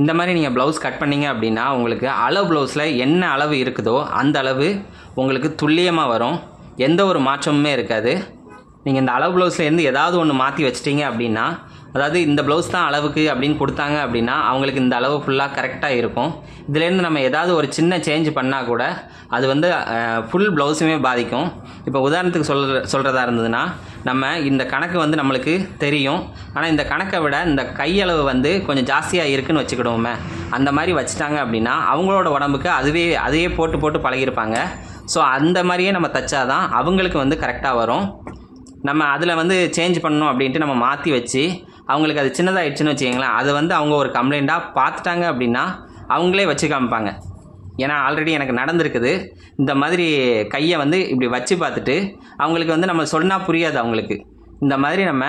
இந்த மாதிரி நீங்கள் ப்ளவுஸ் கட் பண்ணீங்க அப்படின்னா உங்களுக்கு அளவு ப்ளவுஸில் என்ன அளவு இருக்குதோ அந்த அளவு உங்களுக்கு துல்லியமாக வரும். எந்த ஒரு மாற்றமுமே இருக்காது. நீங்கள் இந்த அளவு ப்ளவுஸில் இருந்து ஏதாவது ஒன்று மாற்றி வச்சிட்டிங்க அப்படின்னா அதாவது இந்த ப்ளவுஸ் தான் அளவுக்கு அப்படின்னு கொடுத்தாங்க அப்படின்னா அவங்களுக்கு இந்த அளவு ஃபுல்லாக கரெக்டாக இருக்கும். இதுலேருந்து நம்ம ஏதாவது ஒரு சின்ன சேஞ்ச் பண்ணால் கூட அது வந்து ஃபுல் ப்ளவுஸுமே பாதிக்கும். இப்போ உதாரணத்துக்கு சொல்ற சொல்கிறதா இருந்ததுன்னா நம்ம இந்த கணக்கு வந்து நம்மளுக்கு தெரியும். ஆனால் இந்த கணக்கை விட இந்த கையளவு வந்து கொஞ்சம் ஜாஸ்தியாக இருக்குன்னு வச்சுக்கிடுவோமே. அந்த மாதிரி வச்சுட்டாங்க அப்படின்னா அவங்களோட உடம்புக்கு அதுவே அதையே போட்டு போட்டு பழகிருப்பாங்க ஸோ அந்த மாதிரியே நம்ம தைச்சாதான் அவங்களுக்கு வந்து கரெக்டாக வரும். நம்ம அதில் வந்து சேஞ்ச் பண்ணணும் அப்படின்ட்டு நம்ம மாற்றி வச்சு அவங்களுக்கு அது சின்னதாகிடுச்சுன்னு வச்சுக்கங்களேன். அதை வந்து அவங்க ஒரு கம்ப்ளைண்ட்டாக பார்த்துட்டாங்க அப்படின்னா அவங்களே வச்சு காமிப்பாங்க. ஏன்னா ஆல்ரெடி எனக்கு நடந்திருக்குது. இந்த மாதிரி கையை வந்து இப்படி வச்சு பார்த்துட்டு அவங்களுக்கு வந்து நம்ம சொன்னால் புரியாது அவங்களுக்கு. இந்த மாதிரி நம்ம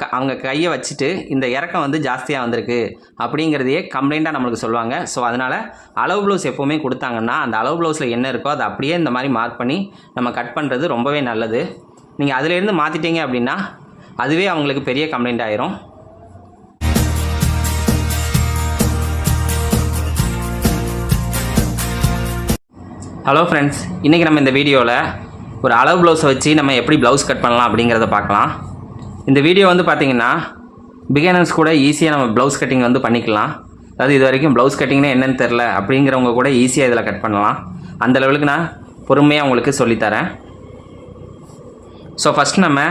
க அவங்க கையை வச்சுட்டு இந்த இறக்கம் வந்து ஜாஸ்தியாக வந்திருக்கு அப்படிங்கிறதையே கம்ப்ளைண்ட்டாக நம்மளுக்கு சொல்லுவாங்க. ஸோ அதனால் அளவு ப்ளவுஸ் எப்போவுமே கொடுத்தாங்கன்னா அந்த அளவு ப்ளவுஸில் என்ன இருக்கோ அதை அப்படியே இந்த மாதிரி மார்க் பண்ணி நம்ம கட் பண்ணுறது ரொம்பவே நல்லது. நீங்கள் அதிலேருந்து மாற்றிட்டீங்க அப்படின்னா அதுவே அவங்களுக்கு பெரிய கம்ப்ளைண்ட் ஆயிரும். ஹலோ ஃப்ரெண்ட்ஸ் இன்றைக்கி நம்ம இந்த வீடியோவில் ஒரு அளவு ப்ளவுஸை வச்சு நம்ம எப்படி ப்ளவுஸ் கட் பண்ணலாம் அப்படிங்கிறத பார்க்கலாம். இந்த வீடியோ வந்து பார்த்திங்கன்னா பிகினர்ஸ் கூட ஈஸியாக நம்ம ப்ளவுஸ் கட்டிங் வந்து பண்ணிக்கலாம். அதாவது இது வரைக்கும் ப்ளவுஸ் கட்டிங்னா என்னென்னு தெரில அப்படிங்கிறவங்க கூட ஈஸியாக இதில் கட் பண்ணலாம். அந்த லெவலுக்கு நான் பொறுமையாக உங்களுக்கு சொல்லித்தரேன் ஸோ ஃபஸ்ட் நம்ம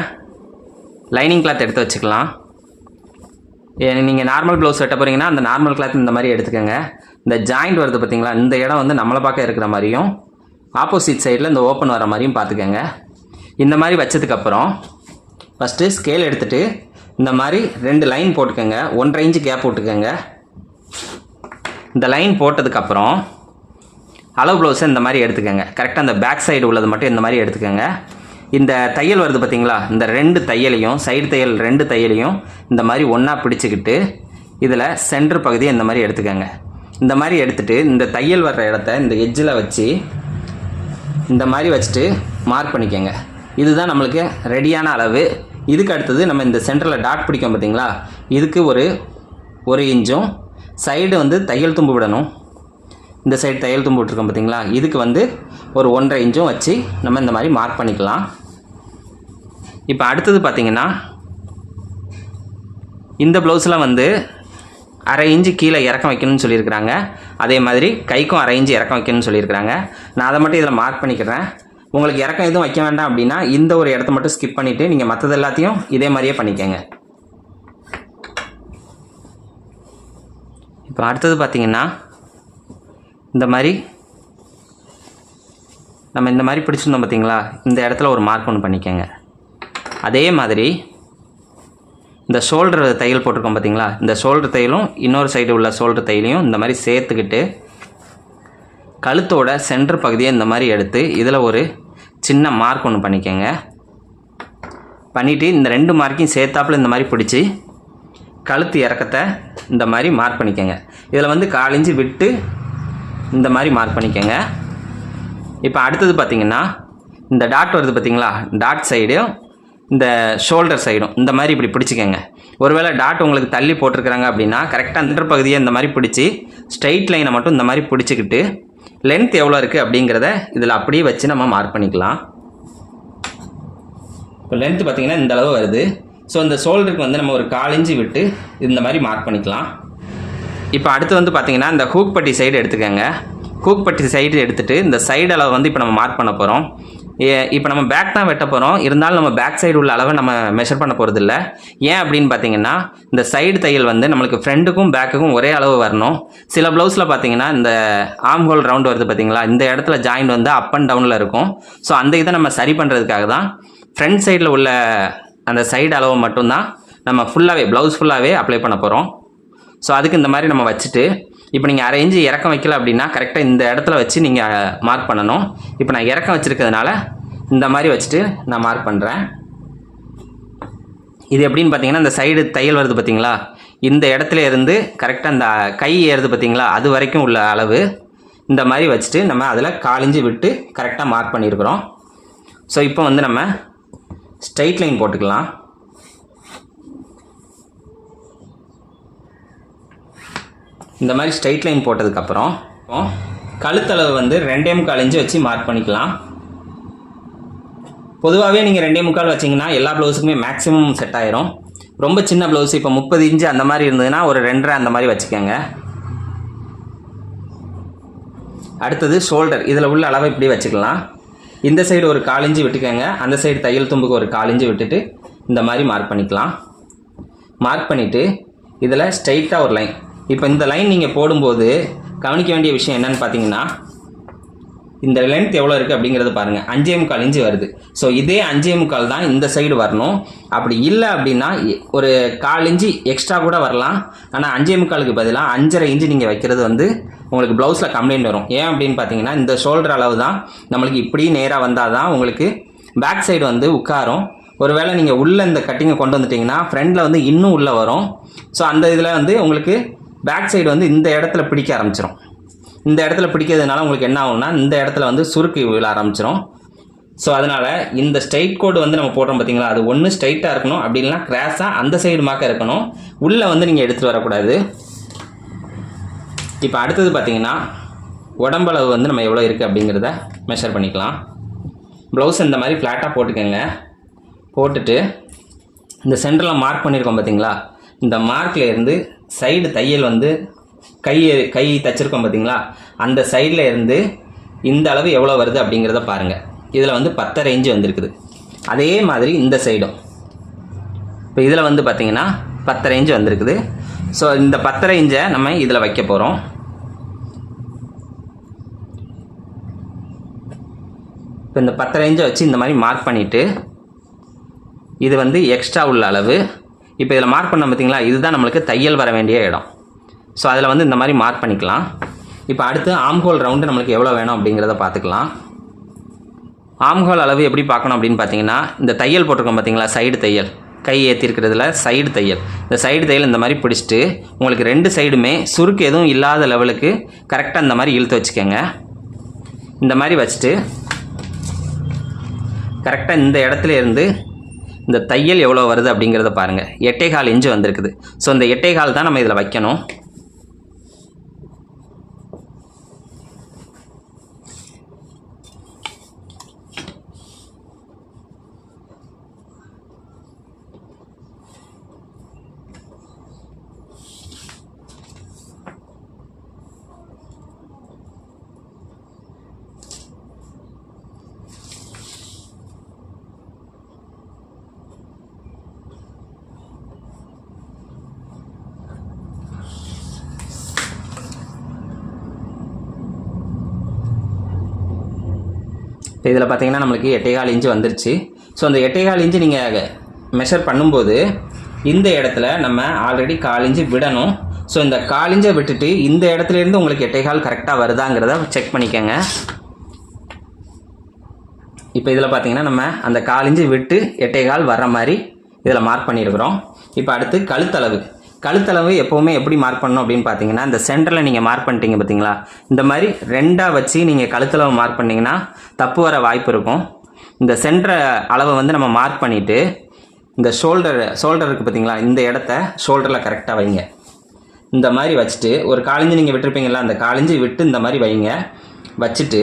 லைனிங் கிளாத் எடுத்து வச்சுக்கலாம். நீங்கள் நார்மல் ப்ளவுஸ் வெட்ட போகிறீங்கன்னா அந்த நார்மல் கிளாத் இந்த மாதிரி எடுத்துக்கோங்க. இந்த ஜாயிண்ட் வருது பார்த்தீங்களா இந்த இடம் வந்து நம்மளை பார்க்க இருக்கிற மாதிரியும் ஆப்போசிட் சைடில் இந்த ஓப்பன் வர மாதிரியும் பார்த்துக்கோங்க. இந்த மாதிரி வச்சதுக்கப்புறம் ஃபஸ்ட்டு ஸ்கேல் எடுத்துகிட்டு இந்த மாதிரி ரெண்டு லைன் போட்டுக்கோங்க. ஒன்றரை இன்ச்சு கேப் விட்டுக்கோங்க. இந்த லைன் போட்டதுக்கப்புறம் அளவு ப்ளவுஸை இந்த மாதிரி எடுத்துக்கோங்க. கரெக்டாக அந்த பேக் சைடு உள்ளது மட்டும் இந்த மாதிரி எடுத்துக்கோங்க. இந்த தையல் வருது பார்த்தீங்களா? இந்த ரெண்டு தையலையும் சைடு தையல் ரெண்டு தையலையும் இந்த மாதிரி ஒன்றா பிடிச்சிக்கிட்டு இதில் சென்டர் பகுதியை இந்த மாதிரி எடுத்துக்கோங்க. இந்த மாதிரி எடுத்துகிட்டு இந்த தையல் வர்ற இடத்த இந்த எஜ்ஜில் வச்சு இந்த மாதிரி வச்சுட்டு மார்க் பண்ணிக்கோங்க. இதுதான் நம்மளுக்கு ரெடியான அளவு. இதுக்கு அடுத்தது நம்ம இந்த சென்டரில் டாட் பிடிக்கும் பார்த்தீங்களா? இதுக்கு ஒரு ஒரு இன்ச்சும். சைடு வந்து தையல் தும்பு விடணும். இந்த சைடு தையல் தும்பு விட்டுருக்கோம் பார்த்தீங்களா? இதுக்கு வந்து ஒரு ஒன்றரை இன்ச்சும் வச்சு நம்ம இந்த மாதிரி மார்க் பண்ணிக்கலாம். இப்போ அடுத்தது பார்த்திங்கன்னா இந்த ப்ளவுஸில் வந்து அரை இன்ச்சு கீழே இறக்கம் வைக்கணும்னு சொல்லியிருக்கிறாங்க. அதே மாதிரி கைக்கும் அரை இன்ச்சு இறக்கம் வைக்கணும்னு சொல்லியிருக்கிறாங்க. நான் அதை மட்டும் இதில் மார்க் பண்ணிக்கிறேன். உங்களுக்கு இறக்கம் எதுவும் வைக்க வேண்டாம் அப்படின்னா இந்த ஒரு இடத்த மட்டும் ஸ்கிப் பண்ணிவிட்டு நீங்கள் மற்றது எல்லாத்தையும் இதே மாதிரியே பண்ணிக்கோங்க. இப்போ அடுத்தது பார்த்தீங்கன்னா இந்த மாதிரி நம்ம இந்த மாதிரி பிடிச்சிருந்தோம் பார்த்தீங்களா? இந்த இடத்துல ஒரு மார்க் ஒன்று பண்ணிக்கோங்க. அதே மாதிரி இந்த ஷோல்டர் தையல் போட்டிருக்கோம் பார்த்தீங்களா இந்த ஷோல்டர் தையலும் இன்னொரு சைடு உள்ள ஷோல்டர் தையலையும் இந்த மாதிரி சேர்த்துக்கிட்டு கழுத்தோட சென்டர் பகுதியை இந்த மாதிரி எடுத்து இதில் ஒரு சின்ன மார்க் ஒன்று பண்ணிக்கோங்க. பண்ணிவிட்டு இந்த ரெண்டு மார்க்கையும் சேர்த்தாப்புல இந்த மாதிரி பிடிச்சி கழுத்து இறக்கத்தை இந்த மாதிரி மார்க் பண்ணிக்கோங்க. இதில் வந்து காலிஞ்சு விட்டு இந்த மாதிரி மார்க் பண்ணிக்கோங்க. இப்போ அடுத்தது பார்த்திங்கன்னா இந்த டாட் வருது பார்த்தீங்களா டாட் சைடும் இந்த ஷோல்டர் சைடும் இந்த மாதிரி இப்படி பிடிச்சிக்கோங்க. ஒருவேளை டாட் உங்களுக்கு தள்ளி போட்டிருக்கிறாங்க அப்படின்னா கரெக்டாக அந்த பகுதியை இந்த மாதிரி பிடிச்சி ஸ்ட்ரைட் லைனை மட்டும் இந்த மாதிரி பிடிச்சிக்கிட்டு லென்த் எவ்வளோ இருக்குது அப்படிங்கிறத இதில் அப்படியே வச்சு நம்ம மார்க் பண்ணிக்கலாம். இப்போ லென்த் பார்த்தீங்கன்னா இந்த அளவு வருது. ஸோ இந்த ஷோல்டருக்கு வந்து நம்ம ஒரு கால் விட்டு இந்த மாதிரி மார்க் பண்ணிக்கலாம். இப்போ அடுத்து வந்து பார்த்திங்கன்னா இந்த ஹூக் பட்டி சைடு எடுத்துக்கோங்க. ஹூக் பட்டி சைடு எடுத்துகிட்டு இந்த சைடு அளவு வந்து இப்போ நம்ம மார்க் பண்ண போகிறோம் இப்போ நம்ம பேக் தான் வெட்ட போகிறோம் இருந்தாலும் நம்ம பேக் சைடு உள்ள அளவை நம்ம மெஷர் பண்ண போகிறது இல்லை ஏன் அப்படின்னு பார்த்தீங்கன்னா இந்த சைடு தையல் வந்து நம்மளுக்கு ஃப்ரண்ட்டுக்கும் பேக்குக்கும் ஒரே அளவு வரணும். சில ப்ளவுஸில் பார்த்தீங்கன்னா இந்த ஆம் ஹோல் ரவுண்ட் வருது பார்த்தீங்களா இந்த இடத்துல ஜாயிண்ட் வந்து அப் அண்ட் டவுனில் இருக்கும். ஸோ அந்த இதை நம்ம சரி பண்ணுறதுக்காக தான் ஃப்ரண்ட் சைடில் உள்ள அந்த சைடு அளவை மட்டும்தான் நம்ம ஃபுல்லாகவே ப்ளவுஸ் ஃபுல்லாகவே அப்ளை பண்ண போகிறோம் ஸோ அதுக்கு இந்த மாதிரி நம்ம வச்சுட்டு இப்போ நீங்கள் அரை இன்ச்சு இறக்கம் வைக்கல அப்படின்னா கரெக்டாக இந்த இடத்துல வச்சு நீங்கள் மார்க் பண்ணணும். இப்போ நான் இறக்கம் வச்சுருக்கிறதுனால இந்த மாதிரி வச்சுட்டு நான் மார்க் பண்ணுறேன் இது எப்படின்னு பார்த்தீங்கன்னா இந்த சைடு தையல் வருது பார்த்தீங்களா? இந்த இடத்துல இருந்து கரெக்டாக இந்த கை ஏறுது பார்த்தீங்களா? அது வரைக்கும் உள்ள அளவு. இந்த மாதிரி வச்சுட்டு நம்ம அதில் காலிஞ்சு விட்டு கரெக்டாக மார்க் பண்ணியிருக்கிறோம். ஸோ இப்போ வந்து நம்ம ஸ்ட்ரைட் லைன் போட்டுக்கலாம். இந்த மாதிரி ஸ்ட்ரைட் லைன் போட்டதுக்கப்புறம் கழுத்தளவு வந்து ரெண்டே முக்கால் இன்ச்சு வச்சு மார்க் பண்ணிக்கலாம். பொதுவாகவே நீங்கள் ரெண்டே முக்கால் வச்சிங்கன்னா எல்லா ப்ளவுஸுக்குமே மேக்ஸிமம் செட் ஆயிரும். ரொம்ப சின்ன ப்ளவுஸ் இப்போ முப்பது இன்ச்சு அந்த மாதிரி இருந்ததுன்னா ஒரு ரெண்டரை அந்த மாதிரி வச்சுக்கோங்க. அடுத்தது ஷோல்டர் இதில் உள்ள அளவை இப்படி வச்சுக்கலாம். இந்த சைடு ஒரு காலிஞ்சு விட்டுக்கோங்க. அந்த சைடு தையல் தும்புக்கு ஒரு காலிஞ்சு விட்டுட்டு இந்த மாதிரி மார்க் பண்ணிக்கலாம். மார்க் பண்ணிவிட்டு இதில் ஸ்ட்ரைட்டாக ஒரு லைன் இப்போ இந்த லைன் நீங்கள் போடும்போது கவனிக்க வேண்டிய விஷயம் என்னன்னு பார்த்தீங்கன்னா இந்த லென்த் எவ்வளோ இருக்குது அப்படிங்கிறத பாருங்கள் அஞ்சே முக்கால் இன்ச்சு வருது. ஸோ இதே அஞ்சே முக்கால் தான் இந்த சைடு வரணும். அப்படி இல்லை அப்படின்னா ஒரு கால் இன்ச்சு எக்ஸ்ட்ரா கூட வரலாம். ஆனால் அஞ்சே முக்காலுக்கு பதிலாக அஞ்சரை இன்ச்சு நீங்கள் வைக்கிறது வந்து உங்களுக்கு ப்ளவுஸில் கம்ப்ளைண்ட் வரும். ஏன் அப்படின்னு பார்த்தீங்கன்னா இந்த ஷோல்டர் அளவு தான். நம்மளுக்கு இப்படி நேராக வந்தால் தான் உங்களுக்கு பேக் சைடு வந்து உட்காரும். ஒருவேளை நீங்கள் உள்ளே இந்த கட்டிங்கை கொண்டு வந்துட்டிங்கன்னா ஃப்ரண்டில் வந்து இன்னும் உள்ளே வரும். ஸோ அந்த இதில் வந்து உங்களுக்கு பேக் சைடு வந்து இந்த இடத்துல பிடிக்க ஆரம்பிச்சிடும் இந்த இடத்துல பிடிக்கிறதுனால உங்களுக்கு என்ன ஆகும்னா இந்த இடத்துல வந்து சுருக்கு விழ ஆரம்பிச்சிடும் ஸோ அதனால் இந்த ஸ்ட்ரைட் கோடு வந்து நம்ம போடுறோம் பார்த்தீங்களா அது ஒன்று ஸ்ட்ரைட்டாக இருக்கணும். அப்படி இல்லைனா கிராஸாக அந்த சைடு மாக்க இருக்கணும். உள்ளே வந்து நீங்கள் எடுத்துகிட்டு வரக்கூடாது. இப்போ அடுத்தது பார்த்தீங்கன்னா உடம்பளவு வந்து நம்ம எவ்வளோ இருக்குது அப்படிங்கிறத மெஷர் பண்ணிக்கலாம். ப்ளவுஸ் இந்த மாதிரி ஃப்ளாட்டாக போட்டுக்கோங்க. போட்டுட்டு இந்த சென்டரில் மார்க் பண்ணியிருக்கோம் பார்த்தீங்களா இந்த மார்க்கில் இருந்து சைடு தையல் வந்து கை கை தச்சிருக்கோம் பார்த்தீங்களா அந்த சைடில் இருந்து இந்த அளவு எவ்வளோ வருது அப்படிங்கிறத பாருங்கள் இதில் வந்து பத்தரை இன்ச்சு வந்திருக்குது. அதே மாதிரி இந்த சைடும். இப்போ இதில் வந்து பார்த்திங்கன்னா பத்தரை இன்ச்சு வந்திருக்குது. ஸோ இந்த பத்தரை இன்ச்சை நம்ம இதில் வைக்க போகிறோம் இப்போ இந்த பத்தரை இன்ச்சை வச்சு இந்த மாதிரி மார்க் பண்ணிவிட்டு இது வந்து எக்ஸ்ட்ரா உள்ள அளவு இப்போ இதில் மார்க் பண்ண பார்த்தீங்களா இதுதான் நம்மளுக்கு தையல் வர வேண்டிய இடம். ஸோ அதில் வந்து இந்த மாதிரி மார்க் பண்ணிக்கலாம். இப்போ அடுத்து ஆம்ஹோல் ரவுண்டு நம்மளுக்கு எவ்வளோ வேணும் அப்படிங்கிறத பார்த்துக்கலாம். ஆம்ஹோல் அளவு எப்படி பார்க்கணும் அப்படின்னு பார்த்தீங்கன்னா இந்த தையல் போட்டிருக்கோம் பார்த்தீங்களா சைடு தையல். கை ஏற்றிருக்கிறதுல சைடு தையல். இந்த சைடு தையல் இந்த மாதிரி பிடிச்சிட்டு உங்களுக்கு ரெண்டு சைடுமே சுருக்கு எதுவும் இல்லாத லெவலுக்கு கரெக்டாக இந்த மாதிரி இழுத்து வச்சுக்கோங்க. இந்த மாதிரி வச்சுட்டு கரெக்டாக இந்த இடத்துல இருந்து இந்த தையல் எவ்வளோ வருது அப்படிங்கிறத பாருங்கள் எட்டே கால் இன்ச்சு வந்திருக்குது. ஸோ இந்த எட்டே கால் தான் நம்ம இதில் வைக்கணும். இதில் பார்த்தீங்கன்னா நம்மளுக்கு எட்டைகால் இன்ச்சு வந்துருச்சு. ஸோ அந்த எட்டைகால் இன்ச்சு நீங்கள் மெஷர் பண்ணும்போது இந்த இடத்துல நம்ம ஆல்ரெடி கால் இன்ச்சு விடணும். ஸோ இந்த கால் இன்ச்சை விட்டுட்டு இந்த இடத்துல இருந்து உங்களுக்கு எட்டைகால் கரெக்டாக வருதாங்கிறத செக் பண்ணிக்கோங்க. இப்போ இதில் பார்த்தீங்கன்னா நம்ம அந்த கால் இன்ச்சு விட்டு எட்டைகால் வர்ற மாதிரி இதில் மார்க் பண்ணியிருக்கிறோம் இப்போ அடுத்து கழுத்தளவு. கழுத்தளவு எப்போவுமே எப்படி மார்க் பண்ணணும் அப்படின்னு பார்த்தீங்கன்னா இந்த சென்டரில் நீங்கள் மார்க் பண்ணிட்டீங்க பார்த்தீங்களா? இந்த மாதிரி ரெண்டாக வச்சு நீங்கள் கழுத்தளவு மார்க் பண்ணிங்கன்னா தப்பு வர வாய்ப்பு இருக்கும். இந்த சென்டர் அளவை வந்து நம்ம மார்க் பண்ணிவிட்டு இந்த ஷோல்டர் ஷோல்டர் இருக்குது பார்த்தீங்களா? இந்த இடத்த ஷோல்டரில் கரெக்டாக வைங்க. இந்த மாதிரி வச்சுட்டு ஒரு காலிஞ்சு நீங்கள் விட்டுருப்பீங்களா அந்த காலிஞ்சு விட்டு இந்த மாதிரி வைங்க. வச்சுட்டு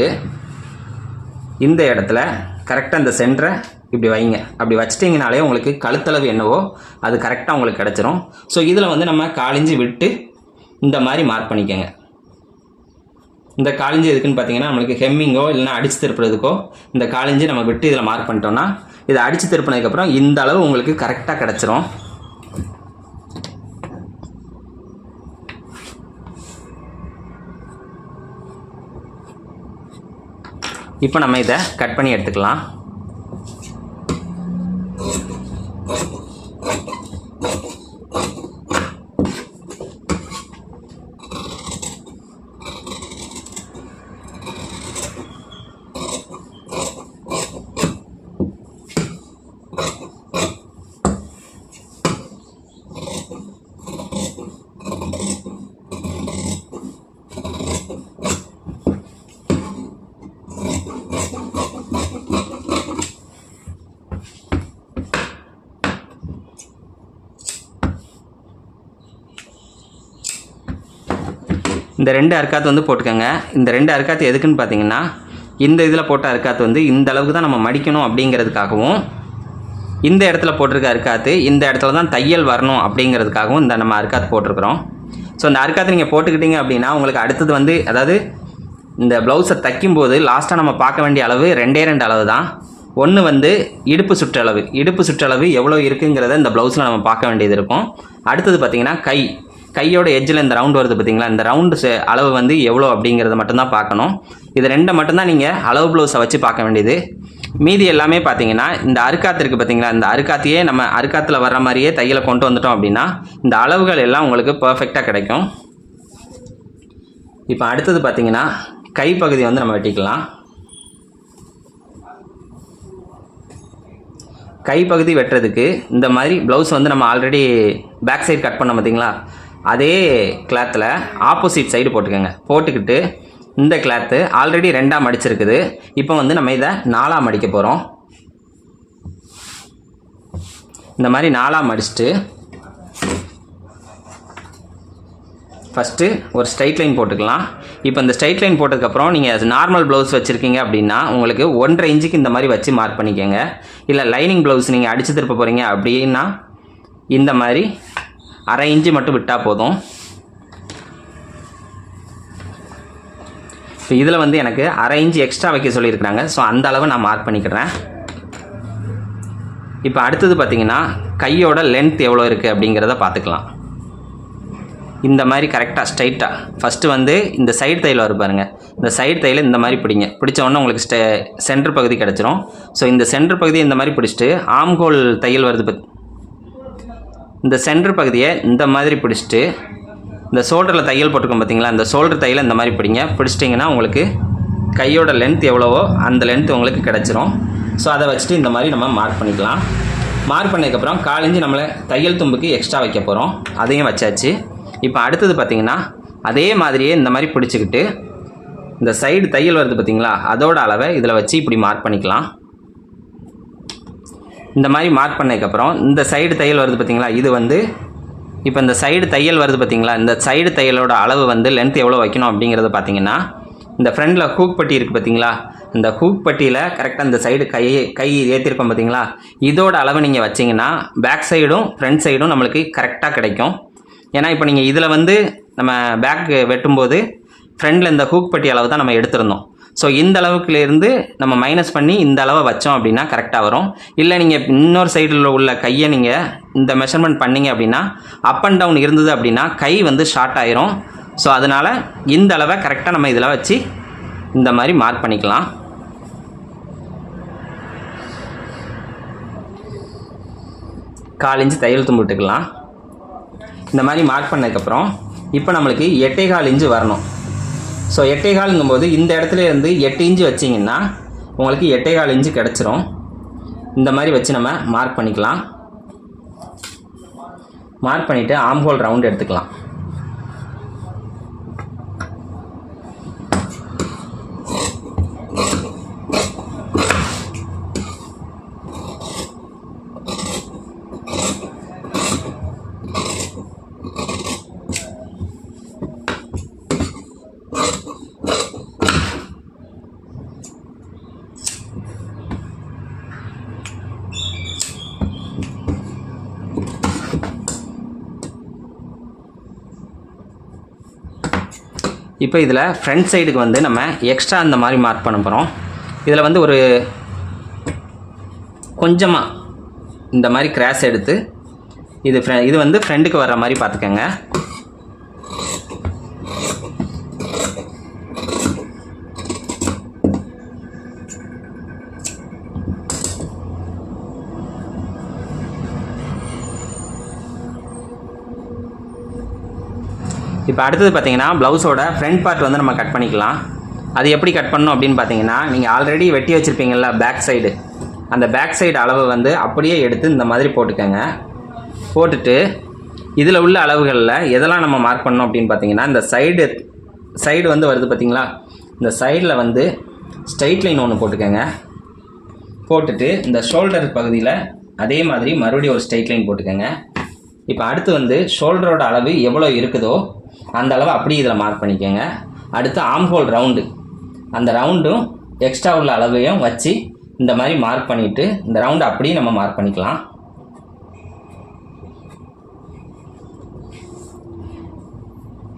இந்த இடத்துல கரெக்டாக இந்த சென்டரை இப்படி வைங்க. அப்படி வச்சிட்டிங்கனாலே உங்களுக்கு கழுத்தளவு என்னவோ அது கரெக்டாக உங்களுக்கு கிடச்சிரும். ஸோ இதில் வந்து நம்ம காலிஞ்சு விட்டு இந்த மாதிரி மார்க் பண்ணிக்கோங்க. இந்த காலிஞ்சு எதுக்குன்னு பார்த்தீங்கன்னா நம்மளுக்கு ஹெம்மிங்கோ இல்லைன்னா அடித்து திருப்புறதுக்கோ இந்த காலிஞ்சு நம்ம விட்டு இதில் மார்க் பண்ணிட்டோம்னா இதை அடித்து திருப்பினதுக்கப்புறம் இந்த அளவு உங்களுக்கு கரெக்டாக கிடச்சிரும். இப்போ நம்ம இதை கட் பண்ணி எடுத்துக்கலாம். இந்த ரெண்டு அர்க்காத்து வந்து போட்டுக்கோங்க. இந்த ரெண்டு அர்க்காத்து எதுக்குன்னு பார்த்தீங்கன்னா இந்த இதில் போட்ட அர்க்காத்து வந்து இந்த அளவுக்கு தான் நம்ம மடிக்கணும் அப்படிங்கிறதுக்காகவும் இந்த இடத்துல போட்டிருக்க அர்க்காத்து இந்த இடத்துல தான் தையல் வரணும் அப்படிங்கிறதுக்காகவும் இந்த நம்ம அர்க்காத்து போட்டிருக்கிறோம். ஸோ இந்த அர்க்காத்து நீங்கள் போட்டுக்கிட்டீங்க அப்படின்னா உங்களுக்கு அடுத்தது வந்து அதாவது இந்த ப்ளவுஸை தைக்கும்போது லாஸ்ட்டாக நம்ம பார்க்க வேண்டிய அளவு ரெண்டே ரெண்டு அளவு தான். ஒன்று வந்து இடுப்பு சுற்றளவு இடுப்பு சுற்றளவு எவ்வளோ இருக்குங்கிறத இந்த ப்ளவுஸில் நம்ம பார்க்க வேண்டியது இருக்கும். அடுத்தது பார்த்திங்கன்னா கை. கையோட எஜ்ஜில் இந்த ரவுண்ட் வருது பார்த்தீங்களா இந்த ரவுண்டு அளவு வந்து எவ்வளோ அப்படிங்கிறத மட்டும்தான் பார்க்கணும். இது ரெண்டை மட்டும்தான் நீங்கள் அளவு ப்ளவுஸை வச்சு பார்க்க வேண்டியது. மீதி எல்லாமே பார்த்தீங்கன்னா இந்த அருக்காத்து இருக்குது பார்த்தீங்களா இந்த அருக்காத்தையே நம்ம அருக்காத்தில் வர்ற மாதிரியே தையலை கொண்டு வந்துட்டோம் அப்படின்னா இந்த அளவுகள் எல்லாம் உங்களுக்கு பர்ஃபெக்டாக கிடைக்கும். இப்போ அடுத்தது பார்த்தீங்கன்னா கைப்பகுதி வந்து நம்ம வெட்டிக்கலாம். கைப்பகுதி வெட்டுறதுக்கு இந்த மாதிரி ப்ளவுஸ் வந்து நம்ம ஆல்ரெடி பேக் சைடு கட் பண்ணோம் பார்த்தீங்களா அதே கிளாத்தில் ஆப்போசிட் சைடு போட்டுக்கோங்க. போட்டுக்கிட்டு இந்த கிளாத்து ஆல்ரெடி ரெண்டாம் அடிச்சிருக்குது. இப்போ வந்து நம்ம இதை நாலாம் அடிக்க போகிறோம் இந்த மாதிரி நாலாம் அடிச்சுட்டு ஃபஸ்ட்டு ஒரு ஸ்ட்ரைட் லைன் போட்டுக்கலாம். இப்போ இந்த ஸ்ட்ரைட் லைன் போட்டதுக்கப்புறம் நீங்கள் நார்மல் ப்ளவுஸ் வச்சுருக்கீங்க அப்படின்னா உங்களுக்கு ஒன்றரை இன்ச்சுக்கு இந்த மாதிரி வச்சு மார்க் பண்ணிக்கோங்க. இல்லை லைனிங் ப்ளவுஸ் நீங்கள் அடித்து திருப்ப போகிறீங்க அப்படின்னா இந்த மாதிரி அரை இன்ச்சு மட்டும் விட்டால் போதும். ஸோ இதில் வந்து எனக்கு அரை இன்ச்சு எக்ஸ்ட்ரா வைக்க சொல்லியிருக்கிறாங்க. ஸோ அந்த அளவு நான் மார்க் பண்ணிக்கிறேன். இப்போ அடுத்தது பார்த்திங்கன்னா கையோட லென்த் எவ்வளோ இருக்குது அப்படிங்கிறத பார்த்துக்கலாம் இந்த மாதிரி கரெக்டாக ஸ்ட்ரைட்டாக ஃபஸ்ட்டு வந்து இந்த சைடு தையில் வரும் பாருங்கள் இந்த சைடு தையில் இந்த மாதிரி பிடிங்க. பிடிச்சவொடனே உங்களுக்கு ஸ்டே சென்டர் பகுதி கிடச்சிரும். ஸோ இந்த சென்டர் பகுதியை இந்த மாதிரி பிடிச்சிட்டு ஆம்கோல் தையல் வருது பத் இந்த சென்டர் பகுதியை இந்த மாதிரி பிடிச்சிட்டு இந்த ஷோல்டரில் தையல் போட்டிருக்கோம் பார்த்தீங்களா இந்த ஷோல்டர் தையல் இந்த மாதிரி பிடிங்க. பிடிச்சிட்டிங்கன்னா உங்களுக்கு கையோட லென்த் எவ்வளவோ அந்த லென்த் உங்களுக்கு கிடச்சிரும். ஸோ அதை வச்சுட்டு இந்த மாதிரி நம்ம மார்க் பண்ணிக்கலாம். மார்க் பண்ணதுக்கப்புறம் காலிஞ்சு நம்மளை தையல் தும்புக்கு எக்ஸ்ட்ரா வைக்க போகிறோம் அதையும் வச்சாச்சு. இப்போ அடுத்தது பார்த்திங்கன்னா அதே மாதிரியே இந்த மாதிரி பிடிச்சிக்கிட்டு இந்த சைடு தையல் வருது பார்த்தீங்களா அதோட அளவை இதில் வச்சு இப்படி மார்க் பண்ணிக்கலாம். இந்த மாதிரி மார்க் பண்ணதுக்கப்புறம் இந்த சைடு தையல் வருது பார்த்தீங்களா இது வந்து இப்போ இந்த சைடு தையல் வருது பார்த்தீங்களா இந்த சைடு தையலோட அளவு வந்து லென்த் எவ்வளோ வைக்கணும் அப்படிங்கிறத பார்த்தீங்கன்னா இந்த ஃப்ரண்டில் ஹூக் பட்டி இருக்குது பார்த்தீங்களா இந்த ஹூக் பட்டியில் கரெக்டாக இந்த சைடு கை கை ஏற்றிருக்கோம் பார்த்தீங்களா இதோட அளவு நீங்கள் வச்சிங்கன்னா பேக் சைடும் ஃப்ரண்ட் சைடும் நம்மளுக்கு கரெக்டாக கிடைக்கும். ஏன்னா இப்போ நீங்கள் இதில் வந்து நம்ம பேக் வெட்டும்போது ஃப்ரண்டில் இந்த ஹூக் பட்டி அளவு தான் நம்ம எடுத்திருந்தோம். ஸோ இந்த அளவுக்குலேருந்து நம்ம மைனஸ் பண்ணி இந்த அளவை வச்சோம் அப்படின்னா கரெக்டாக வரும். இல்லை நீங்கள் இன்னொரு சைடில் உள்ள கையை நீங்கள் இந்த மெஷர்மெண்ட் பண்ணீங்க அப்படின்னா அப் அண்ட் டவுன் இருந்தது அப்படின்னா கை வந்து ஷார்ட் ஆயிரும். ஸோ அதனால் இந்த அளவை கரெக்டாக நம்ம இதில் வச்சு இந்த மாதிரி மார்க் பண்ணிக்கலாம். கால் இன்ச்சு தையல் தும்பு விட்டுக்கலாம். இந்த மாதிரி மார்க் பண்ணதுக்கப்புறம் இப்போ நம்மளுக்கு எட்டே கால் இன்ச்சு வரணும். ஸோ எட்டே காலுங்கும்போது இந்த இடத்துல இருந்து எட்டு இன்ச்சு வச்சிங்கன்னா உங்களுக்கு எட்டே கால் இன்ச்சு கிடச்சிரும். இந்த மாதிரி வச்சு நம்ம மார்க் பண்ணிக்கலாம். மார்க் பண்ணிவிட்டு ஆம்ஹோல் ரவுண்டு ரவுண்ட் எடுத்துக்கலாம். இப்போ இதில் ஃப்ரண்ட் சைடுக்கு வந்து நம்ம எக்ஸ்ட்ரா அந்த மாதிரி மார்க் பண்ண போகிறோம் இதில் வந்து ஒரு கொஞ்சமாக இந்த மாதிரி கிராஸ் எடுத்து இது இது வந்து ஃப்ரெண்டுக்கு வர்ற மாதிரி பார்த்துக்கோங்க. இப்போ அடுத்தது பார்த்தீங்கன்னா ப்ளவுஸோட ஃப்ரண்ட் பார்ட் வந்து நம்ம கட் பண்ணிக்கலாம். அது எப்படி கட் பண்ணணும் அப்படின்னு பார்த்தீங்கன்னா நீங்கள் ஆல்ரெடி வெட்டி வச்சுருப்பீங்கள்ல பேக் சைடு அந்த பேக் சைடு அளவு வந்து அப்படியே எடுத்து இந்த மாதிரி போட்டுக்கோங்க. போட்டுட்டு இதில் உள்ள அளவுகளில் எதெல்லாம் நம்ம மார்க் பண்ணோம் அப்படின்னு பார்த்தீங்கன்னா இந்த சைடு சைடு வந்து வருது பார்த்தீங்களா? இந்த சைடில் வந்து ஸ்ட்ரைட் லைன் ஒன்று போட்டுக்கோங்க. போட்டுட்டு இந்த ஷோல்டர் பகுதியில் அதே மாதிரி மறுபடியும் ஒரு ஸ்ட்ரைட் லைன் போட்டுக்கோங்க. இப்போ அடுத்து வந்து ஷோல்டரோட அளவு எவ்வளோ இருக்குதோ அந்த அளவு அப்படியே இதில் மார்க் பண்ணிக்கோங்க. அடுத்து ஆம்ஹோல் ரவுண்டு அந்த ரவுண்டும் எக்ஸ்ட்ரா உள்ள அளவையும் வச்சு இந்த மாதிரி மார்க் பண்ணிவிட்டு இந்த ரவுண்டை அப்படியே நம்ம மார்க் பண்ணிக்கலாம்.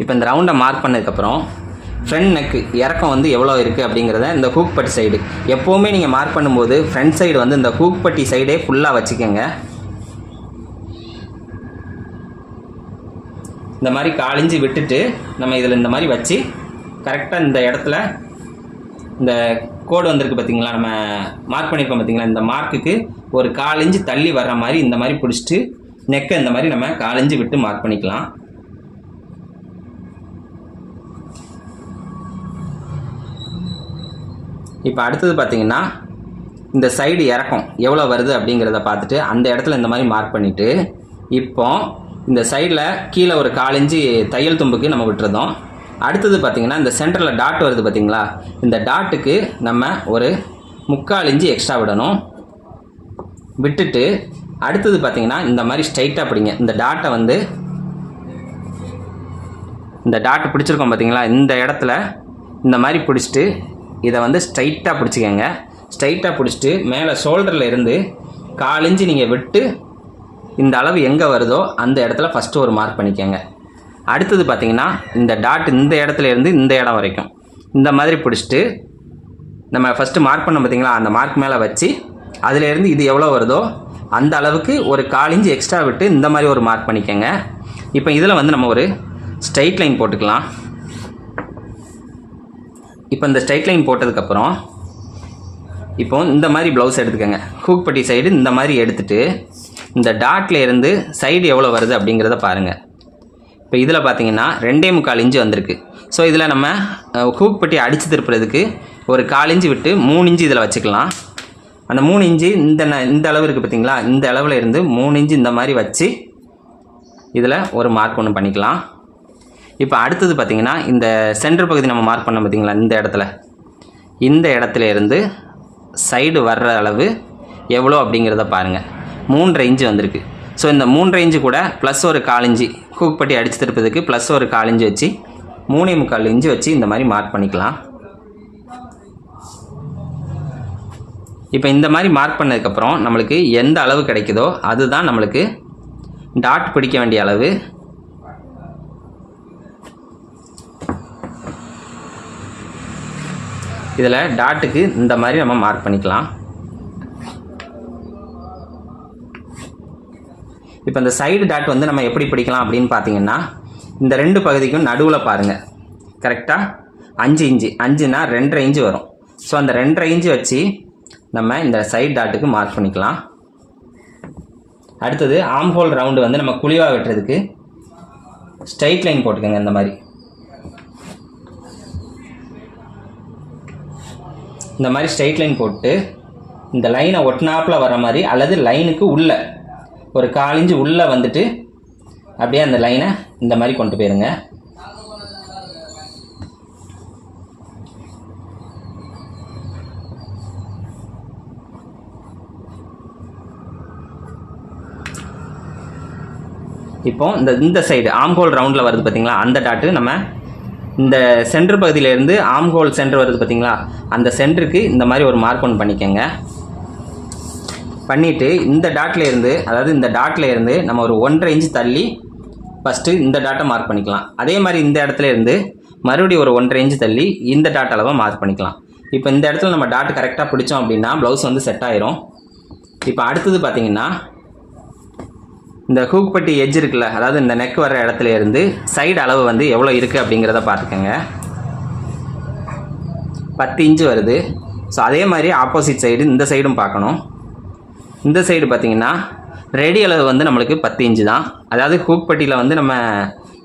இப்போ இந்த ரவுண்டை மார்க் பண்ணதுக்கப்புறம் ஃப்ரண்ட் நெக்கு இறக்கம் வந்து எவ்வளோ இருக்குது அப்படிங்கிறத இந்த ஹூக்பட்டி சைடு எப்போவுமே நீங்கள் மார்க் பண்ணும்போது ஃப்ரண்ட் சைடு வந்து இந்த ஹூக்பட்டி சைடே ஃபுல்லாக வச்சுக்கோங்க. இந்த மாதிரி காலிஞ்சு விட்டுட்டு நம்ம இதில் இந்த மாதிரி வச்சு கரெக்டாக இந்த இடத்துல இந்த கோடு வந்திருக்கு பார்த்திங்களா நம்ம மார்க் பண்ணியிருக்கோம் பார்த்தீங்களா இந்த மார்க்குக்கு ஒரு காலிஞ்சு தள்ளி வர்ற மாதிரி இந்த மாதிரி பிடிச்சிட்டு நெக்கை இந்த மாதிரி நம்ம காலிஞ்சு விட்டு மார்க் பண்ணிக்கலாம். இப்போ அடுத்தது பார்த்தீங்கன்னா இந்த சைடு இறக்கம் எவ்வளோ வருது அப்படிங்கிறத பார்த்துட்டு அந்த இடத்துல இந்த மாதிரி மார்க் பண்ணிவிட்டு இப்போ இந்த சைடில் கீழே ஒரு காலஞ்சி தையல் தும்புக்கு நம்ம விட்டுருந்தோம். அடுத்தது பார்த்தீங்கன்னா இந்த சென்டரில் டாட் வருது பார்த்திங்களா இந்த டாட்டுக்கு நம்ம ஒரு முக்கால் இஞ்சி எக்ஸ்ட்ரா விடணும். விட்டுட்டு அடுத்தது பார்த்தீங்கன்னா இந்த மாதிரி ஸ்ட்ரைட்டாக பிடிங்க. இந்த டாட்டை வந்து இந்த டாட்டு பிடிச்சிருக்கோம் பார்த்தீங்களா இந்த இடத்துல இந்த மாதிரி பிடிச்சிட்டு இதை வந்து ஸ்ட்ரைட்டாக பிடிச்சிக்கங்க. ஸ்ட்ரைட்டாக பிடிச்சிட்டு மேலே ஷோல்டரில் இருந்து காலிஞ்சு நீங்கள் விட்டு இந்த அளவு எங்கே வருதோ அந்த இடத்துல ஃபஸ்ட்டு ஒரு மார்க் பண்ணிக்கோங்க. அடுத்தது பார்த்திங்கன்னா இந்த டாட் இந்த இடத்துல இருந்து இந்த இடம் வரைக்கும். இந்த மாதிரி பிடிச்சிட்டு நம்ம ஃபஸ்ட்டு மார்க் பண்ணோம் பார்த்தீங்களா அந்த மார்க் மேலே வச்சு அதிலேருந்து இது எவ்வளோ வருதோ அந்த அளவுக்கு ஒரு காலிஞ்சு எக்ஸ்ட்ரா விட்டு இந்த மாதிரி ஒரு மார்க் பண்ணிக்கோங்க. இப்போ இதில் வந்து நம்ம ஒரு ஸ்ட்ரைட் லைன் போட்டுக்கலாம். இப்போ இந்த ஸ்ட்ரைட் லைன் போட்டதுக்கப்புறம் இப்போ இந்த மாதிரி ப்ளவுஸ் எடுத்துக்கோங்க. ஹூக் பட்டி சைடு இந்த மாதிரி எடுத்துகிட்டு இந்த டாட்டில் இருந்து சைடு எவ்வளோ வருது அப்படிங்கிறத பாருங்கள் இப்போ இதில் பார்த்தீங்கன்னா ரெண்டே முக்கால் இன்ச்சு வந்திருக்கு. ஸோ இதில் நம்ம ஹூக் பட்டி அடித்து திருப்புறதுக்கு ஒரு கால் இன்ச்சு விட்டு மூணு இன்ச்சு இதில் வச்சுக்கலாம். அந்த மூணு இன்ச்சு இந்த இந்த அளவு இருக்குது பார்த்தீங்களா இந்த அளவில் இருந்து மூணு இன்ச்சு இந்த மாதிரி வச்சு இதில் ஒரு மார்க் ஒன்று பண்ணிக்கலாம். இப்போ அடுத்தது பார்த்திங்கன்னா இந்த சென்டர் பகுதி நம்ம மார்க் பண்ணோம் பார்த்தீங்களா இந்த இடத்துல. இந்த இடத்துல இருந்து சைடு வர்ற அளவு எவ்வளோ அப்படிங்கிறத பாருங்கள் மூன்று இன்ச்சு வந்திருக்கு. ஸோ இந்த மூணு இன்ச்சு கூட ப்ளஸ் ஒரு கால் இன்ச்சு ஹூக் பட்டி அடித்து திருப்பதுக்கு ப்ளஸ் ஒரு கால் வச்சு மூணே முக்கால் இன்ச்சு வச்சு இந்த மாதிரி மார்க் பண்ணிக்கலாம். இப்போ இந்த மாதிரி மார்க் பண்ணதுக்கப்புறம் நம்மளுக்கு எந்த அளவு கிடைக்குதோ அதுதான் நம்மளுக்கு டாட் பிடிக்க வேண்டிய அளவு. இதில் டாட்டுக்கு இந்த மாதிரி நம்ம மார்க் பண்ணிக்கலாம். இப்போ இந்த சைடு டாட் வந்து நம்ம எப்படி பிடிக்கலாம் அப்படின்னு பார்த்தீங்கன்னா இந்த ரெண்டு பகுதிக்கும் நடுவில் பாருங்கள் கரெக்டாக அஞ்சு இன்ச்சு. அஞ்சுனா ரெண்டரை இன்ச்சு வரும். ஸோ அந்த ரெண்டரை இன்ச்சு வச்சு நம்ம இந்த சைடு டாட்டுக்கு மார்க் பண்ணிக்கலாம். அடுத்தது ஆம் ஹோல் ரவுண்டு வந்து நம்ம குழிவாக வெட்டுறதுக்கு ஸ்ட்ரைட் லைன் போட்டுக்கோங்க இந்த மாதிரி. இந்த மாதிரி ஸ்ட்ரைட் லைன் போட்டு இந்த லைனை ஒட்டினாப்பில் வர மாதிரி அல்லது லைனுக்கு உள்ளே ஒரு காலிஞ்சு உள்ளே வந்துட்டு அப்படியே அந்த லைனை இந்த மாதிரி கொண்டு போயிருங்க. இப்போ இந்த இந்த சைடு ஆம்ஹோல் ரவுண்டில் வருது பார்த்தீங்களா அந்த டாட்டு நம்ம இந்த சென்டர் பகுதியிலேருந்து ஆம்ஹோல் சென்டர் வருது பார்த்தீங்களா அந்த சென்டருக்கு இந்த மாதிரி ஒரு மார்க் ஒன்று பண்ணிக்கோங்க. பண்ணிவிட்டு இந்த டாட்டில் இருந்து அதாவது இந்த டாட்டில் இருந்து நம்ம ஒரு ஒன்றரை இன்ச் தள்ளி ஃபஸ்ட்டு இந்த டாட்டை மார்க் பண்ணிக்கலாம். அதே மாதிரி இந்த இடத்துல இருந்து மறுபடியும் ஒரு ஒன்றரை இன்ச் தள்ளி இந்த டாட் அளவை மார்க் பண்ணிக்கலாம். இப்போ இந்த இடத்துல நம்ம டாட் கரெக்டாக பிடிச்சோம் அப்படின்னா ப்ளவுஸ் வந்து செட் ஆயிரும். இப்போ அடுத்தது பார்த்தீங்கன்னா இந்த ஹூக் பட்டி எஜ் இருக்குல்ல அதாவது இந்த நெக் வர இடத்துல இருந்து சைடு அளவு வந்து எவ்வளோ இருக்குது அப்படிங்கிறத பார்த்துக்கோங்க. பத்து இன்ச்சு வருது. ஸோ அதே மாதிரி ஆப்போசிட் சைடு இந்த சைடும் பார்க்கணும். இந்த சைடு பார்த்திங்கன்னா ரெடி அளவு வந்து நம்மளுக்கு பத்து இன்ச்சு தான். அதாவது ஹூக் பட்டியில் வந்து நம்ம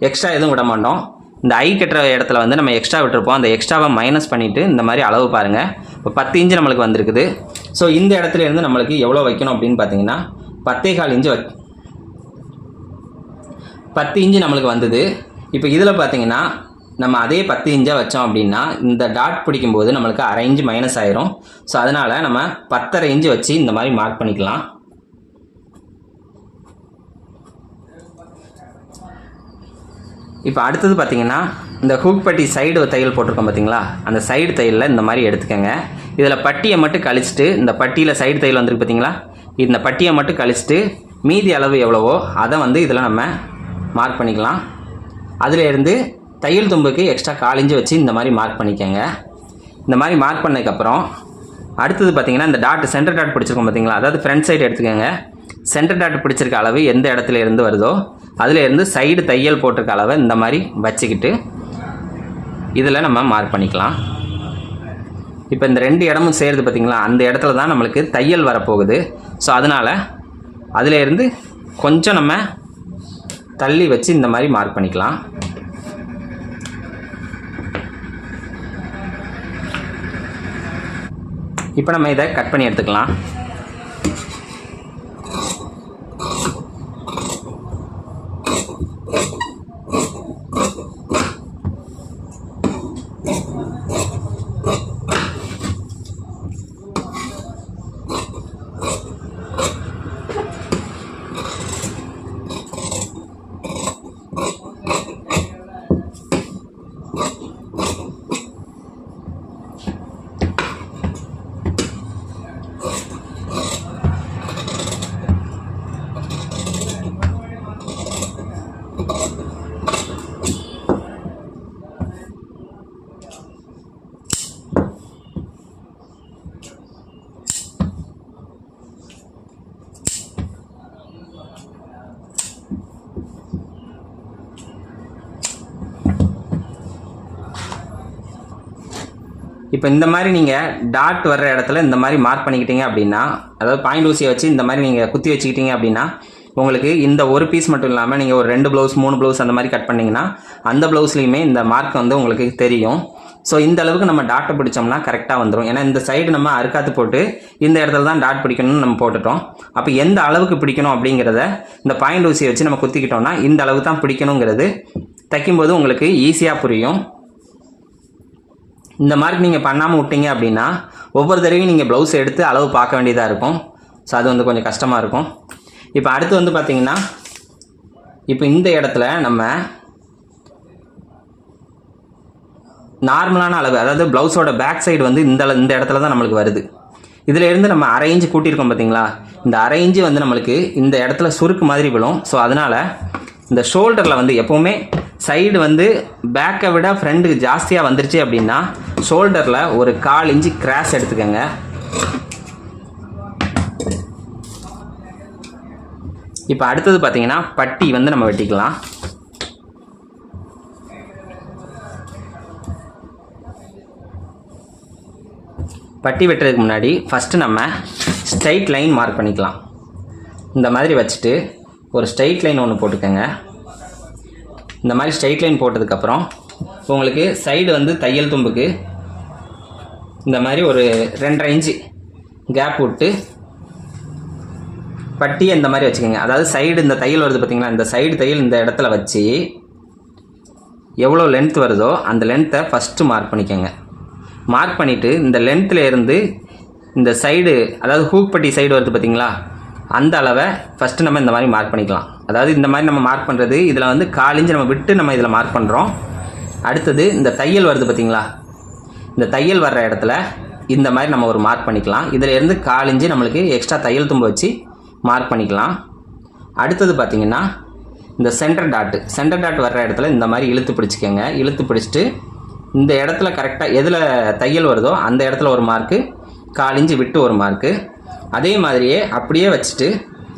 எக்ஸ்ட்ரா எதுவும் விட மாட்டோம். இந்த ஐ கட்டுற இடத்துல வந்து நம்ம எக்ஸ்ட்ரா விட்டுருப்போம். அந்த எக்ஸ்ட்ராவை மைனஸ் பண்ணிவிட்டு இந்த மாதிரி அளவு பாருங்கள் இப்போ பத்து இன்ச்சு நம்மளுக்கு வந்திருக்குது. ஸோ இந்த இடத்துல இருந்து நம்மளுக்கு எவ்வளோ வைக்கணும் அப்படின்னு பார்த்தீங்கன்னா பத்தே கால் இன்ச்சு வை பத்து இன்ச்சு நம்மளுக்கு வந்தது. இப்போ இதில் பார்த்தீங்கன்னா நம்ம அதே பத்து இன்ச்சாக வச்சோம் அப்படின்னா இந்த டாட் பிடிக்கும்போது நம்மளுக்கு அரை இன்ச்சு மைனஸ் ஆயிரும். ஸோ அதனால் நம்ம பத்தரை இன்ச்சு வச்சு இந்த மாதிரி மார்க் பண்ணிக்கலாம். இப்போ அடுத்தது பார்த்தீங்கன்னா இந்த ஹூக் பட்டி சைடு தையல் போட்டிருக்கோம் பார்த்தீங்களா அந்த சைடு தையலில் இந்த மாதிரி எடுத்துக்கோங்க. இதில் பட்டியை மட்டும் கழிச்சிட்டு இந்த பட்டியில் சைடு தையல் வந்திருக்கு பார்த்தீங்களா இந்த பட்டியை மட்டும் கழிச்சிட்டு மீதி அளவு எவ்வளவோ அதை வந்து இதில் நம்ம மார்க் பண்ணிக்கலாம். அதிலேருந்து தையல் தும்புக்கு எக்ஸ்ட்ரா காலிஞ்சு வச்சு இந்த மாதிரி மார்க் பண்ணிக்கோங்க. இந்த மாதிரி மார்க் பண்ணதுக்கப்புறம் அடுத்தது பார்த்தீங்கன்னா இந்த டாட் சென்டர் டாட் பிடிச்சிருக்கோம் பார்த்தீங்களா அதாவது ஃப்ரண்ட் சைடு எடுத்துக்கோங்க. சென்டர் டாட் பிடிச்சிருக்க அளவு எந்த இடத்துல இருந்து வருதோ அதிலேருந்து சைடு தையல் போட்டிருக்க அளவை இந்த மாதிரி வச்சுக்கிட்டு இதில் நம்ம மார்க் பண்ணிக்கலாம். இப்போ இந்த ரெண்டு இடமும் சேருது பார்த்திங்களா அந்த இடத்துல தான் நம்மளுக்கு தையல் வரப்போகுது. ஸோ அதனால் அதிலேருந்து கொஞ்சம் நம்ம தள்ளி வச்சு இந்த மாதிரி மார்க் பண்ணிக்கலாம். இப்போ நம்ம இதை கட் பண்ணி எடுத்துக்கலாம். இப்போ இந்த மாதிரி நீங்கள் டாட் வர்ற இடத்துல இந்த மாதிரி மார்க் பண்ணிக்கிட்டீங்க அப்படின்னா அதாவது பாயிண்ட் ஊசியை வச்சு இந்த மாதிரி நீங்கள் குத்தி வச்சுக்கிட்டீங்க அப்படின்னா உங்களுக்கு இந்த ஒரு பீஸ் மட்டும் இல்லாமல் நீங்கள் ஒரு ரெண்டு ப்ளவுஸ் மூணு ப்ளவுஸ் அந்த மாதிரி கட் பண்ணிங்கன்னா அந்த ப்ளவுஸ்லையுமே இந்த மார்க் வந்து உங்களுக்கு தெரியும். ஸோ இந்த அளவுக்கு நம்ம டாட்டை பிடிச்சோம்னா கரெக்டாக வந்துடும் ஏன்னா இந்த சைடு நம்ம அறுக்காத்து போட்டு இந்த இடத்துல தான் டாட் பிடிக்கணும்னு நம்ம போட்டுட்டோம். அப்போ எந்த அளவுக்கு பிடிக்கணும் அப்படிங்கிறத இந்த பாயிண்ட் ஊசியை வச்சு நம்ம குத்திக்கிட்டோம்னா இந்த அளவுக்கு தான் பிடிக்கணுங்கிறது தைக்கும்போது உங்களுக்கு ஈஸியாக புரியும். இந்த மாதிரி நீங்கள் பண்ணாமல் விட்டீங்க அப்படின்னா ஒவ்வொரு தடவையும் நீங்கள் ப்ளவுஸ் எடுத்து அளவு பார்க்க வேண்டியதாக இருக்கும். ஸோ அது வந்து கொஞ்சம் கஷ்டமாக இருக்கும். இப்போ அடுத்து வந்து பார்த்தீங்கன்னா இப்போ இந்த இடத்துல நம்ம நார்மலான அளவு அதாவது ப்ளவுஸோட பேக் சைடு வந்து இந்த இந்த இடத்துல தான் நம்மளுக்கு வருது. இதில் இருந்து நம்ம அரை இன்ச்சு கூட்டியிருக்கோம் பார்த்தீங்களா இந்த அரை இன்ச்சு வந்து நம்மளுக்கு இந்த இடத்துல சுருக்கு மாதிரி விழும். ஸோ அதனால் இந்த ஷோல்டரில் வந்து எப்போவுமே சைடு வந்து பேக்கை விட ஃப்ரண்ட்டுக்கு ஜாஸ்தியாக வந்துருச்சு அப்படின்னா ஷோல்டரில் ஒரு கால் இன்ச்சு கிராஸ் எடுத்துக்கோங்க. இப்போ அடுத்தது பார்த்தீங்கன்னா பட்டி வந்து நம்ம வெட்டிக்கலாம். பட்டி வெட்டுறதுக்கு முன்னாடி ஃபஸ்ட்டு நம்ம ஸ்ட்ரைட் லைன் மார்க் பண்ணிக்கலாம். இந்த மாதிரி வச்சுட்டு ஒரு ஸ்ட்ரைட் லைன் ஒன்று போட்டுக்கோங்க. இந்த மாதிரி ஸ்ட்ரைட் லைன் போட்டதுக்கப்புறம் உங்களுக்கு சைடு வந்து தையல் தும்புக்கு இந்த மாதிரி ஒரு ரெண்டரை இன்ச்சு கேப் விட்டு பட்டியை இந்த மாதிரி வச்சுக்கோங்க. அதாவது சைடு இந்த தையல் வருது பார்த்தீங்களா இந்த சைடு தையல் இந்த இடத்துல வச்சு எவ்வளோ லென்த் வருதோ அந்த லென்த்தை ஃபஸ்ட்டு மார்க் பண்ணிக்கோங்க. மார்க் பண்ணிவிட்டு இந்த லென்த்தில் இருந்து இந்த சைடு அதாவது ஹூக் பட்டி சைடு வருது பார்த்தீங்களா அந்த அளவை ஃபஸ்ட்டு நம்ம இந்த மாதிரி மார்க் பண்ணிக்கலாம். அதாவது இந்த மாதிரி நம்ம மார்க் பண்ணுறது இதில் வந்து காலிஞ்சு நம்ம விட்டு நம்ம இதில் மார்க் பண்ணுறோம் அடுத்தது இந்த தையல் வருது பார்த்திங்களா இந்த தையல் வர்ற இடத்துல இந்த மாதிரி நம்ம ஒரு மார்க் பண்ணிக்கலாம். இதில் இருந்து காலிஞ்சு நம்மளுக்கு எக்ஸ்ட்ரா தையல் தும்பு வச்சு மார்க் பண்ணிக்கலாம். அடுத்தது பார்த்திங்கன்னா இந்த சென்டர் டாட்டு சென்டர் டாட் வர்ற இடத்துல இந்த மாதிரி இழுத்து பிடிச்சிக்கோங்க. இழுத்து பிடிச்சிட்டு இந்த இடத்துல கரெக்டாக எதில் தையல் வருதோ அந்த இடத்துல ஒரு மார்க்கு காலிஞ்சு விட்டு ஒரு மார்க்கு அதே மாதிரியே அப்படியே வச்சுட்டு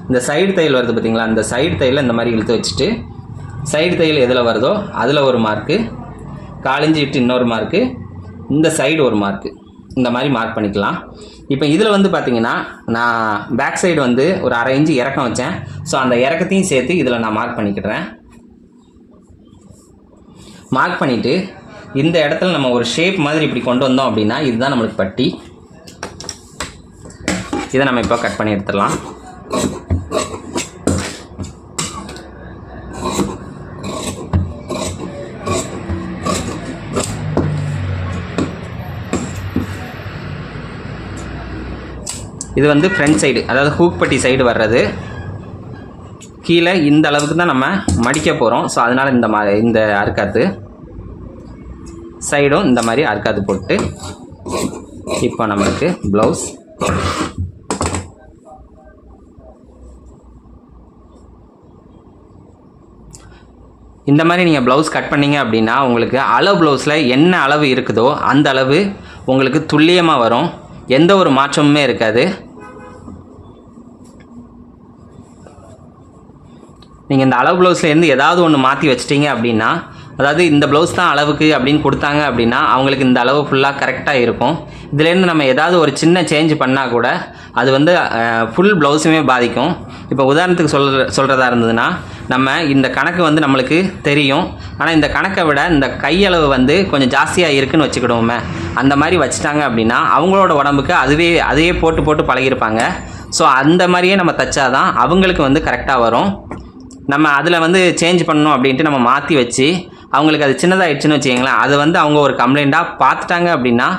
இந்த சைடு தையல் வருது பார்த்தீங்களா இந்த சைடு தையலை இந்த மாதிரி இழுத்து வச்சுட்டு சைடு தையல் எதில் வருதோ அதில் ஒரு மார்க்கு காலிஞ்சி விட்டு இன்னொரு மார்க்கு இந்த சைடு ஒரு மார்க்கு இந்த மாதிரி மார்க் பண்ணிக்கலாம். இப்போ இதில் வந்து பார்த்தீங்கன்னா நான் பேக் சைடு வந்து ஒரு அரை இன்ச்சு இறக்கம் வச்சேன். ஸோ அந்த இறக்கத்தையும் சேர்த்து இதில் நான் மார்க் பண்ணிக்கிறேன் மார்க் பண்ணிவிட்டு இந்த இடத்துல நம்ம ஒரு ஷேப் மாதிரி இப்படி கொண்டு வந்தோம் அப்படின்னா இதுதான் நம்மளுக்கு பட்டி. இதை நம்ம இப்போ கட் பண்ணி எடுத்துடலாம். இது வந்து ஃப்ரண்ட் சைடு அதாவது ஹூக்பட்டி சைடு வர்றது. கீழே இந்த அளவுக்கு தான் நம்ம மடிக்க போகிறோம் ஸோ அதனால் இந்த மா இந்த அறுக்காத்து. சைடும் இந்த மாதிரி அறுக்காத்து போட்டு இப்போ நம்மளுக்கு ப்ளவுஸ் இந்த மாதிரி நீங்கள் ப்ளவுஸ் கட் பண்ணிங்க அப்படின்னா உங்களுக்கு அளவு ப்ளவுஸில் என்ன அளவு இருக்குதோ அந்த அளவு உங்களுக்கு துல்லியமாக வரும். எந்த ஒரு மாற்றமுமே இருக்காது. நீங்கள் இந்த அளவு ப்ளவுஸ்லேருந்து ஏதாவது ஒன்று மாற்றி வச்சிட்டிங்க அப்படின்னா அதாவது இந்த ப்ளவுஸ் தான் அளவுக்கு அப்படின்னு கொடுத்தாங்க அப்படின்னா அவங்களுக்கு இந்த அளவு ஃபுல்லாக கரெக்டாக இருக்கும். இதுலேருந்து நம்ம ஏதாவது ஒரு சின்ன சேஞ்ச் பண்ணால் கூட அது வந்து ஃபுல் ப்ளவுஸுமே பாதிக்கும். இப்போ உதாரணத்துக்கு சொல் சொல்கிறதா இருந்ததுன்னா நம்ம இந்த கணக்கு வந்து நம்மளுக்கு தெரியும். ஆனால் இந்த கணக்கை விட இந்த கையளவு வந்து கொஞ்சம் ஜாஸ்தியாக இருக்குன்னு வச்சுக்கிடுவோமே. அந்த மாதிரி வச்சுட்டாங்க அப்படின்னா அவங்களோட உடம்புக்கு அதுவே அதையே போட்டு போட்டு பழகிருப்பாங்க ஸோ அந்த மாதிரியே நம்ம தைச்சாதான் அவங்களுக்கு வந்து கரெக்டாக வரும். நம்ம அதில் வந்து சேஞ்ச் பண்ணணும் அப்படின்ட்டு நம்ம மாற்றி வச்சு அவங்களுக்கு அது சின்னதாகிடுச்சுன்னு வச்சுக்கிங்களேன். அதை வந்து அவங்க ஒரு கம்ப்ளைண்ட்டாக பார்த்துட்டாங்க அப்படின்னா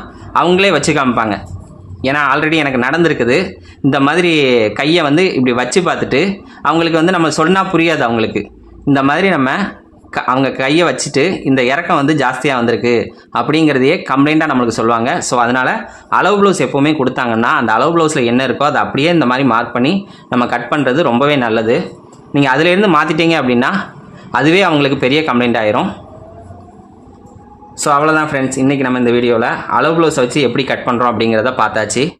அவங்களே வச்சு காமிப்பாங்க. ஏன்னா ஆல்ரெடி எனக்கு நடந்திருக்குது. இந்த மாதிரி கையை வந்து இப்படி வச்சு பார்த்துட்டு அவங்களுக்கு வந்து நம்ம சொன்னால் புரியாது அவங்களுக்கு. இந்த மாதிரி நம்ம க அவங்க கையை வச்சுட்டு இந்த இறக்கம் வந்து ஜாஸ்தியாக வந்திருக்கு அப்படிங்கிறதையே கம்ப்ளைண்ட்டாக நம்மளுக்கு சொல்லுவாங்க. ஸோ அதனால் அளவு ப்ளவுஸ் எப்போவுமே கொடுத்தாங்கன்னா அந்த அளவு ப்ளவுஸில் என்ன இருக்கோ அதை அப்படியே இந்த மாதிரி மார்க் பண்ணி நம்ம கட் பண்ணுறது ரொம்பவே நல்லது. நீங்கள் அதிலேருந்து மாற்றிட்டீங்க அப்படின்னா அதுவே அவங்களுக்கு பெரிய கம்ப்ளைண்ட் ஆயிரும். ஸோ அவ்வளோதான் ஃப்ரெண்ட்ஸ் இன்றைக்கி நம்ம இந்த வீடியோவில் அளவு ப்ளவுஸ் வச்சு எப்படி கட் பண்ணுறோம் அப்படிங்கிறத பார்த்தாச்சு.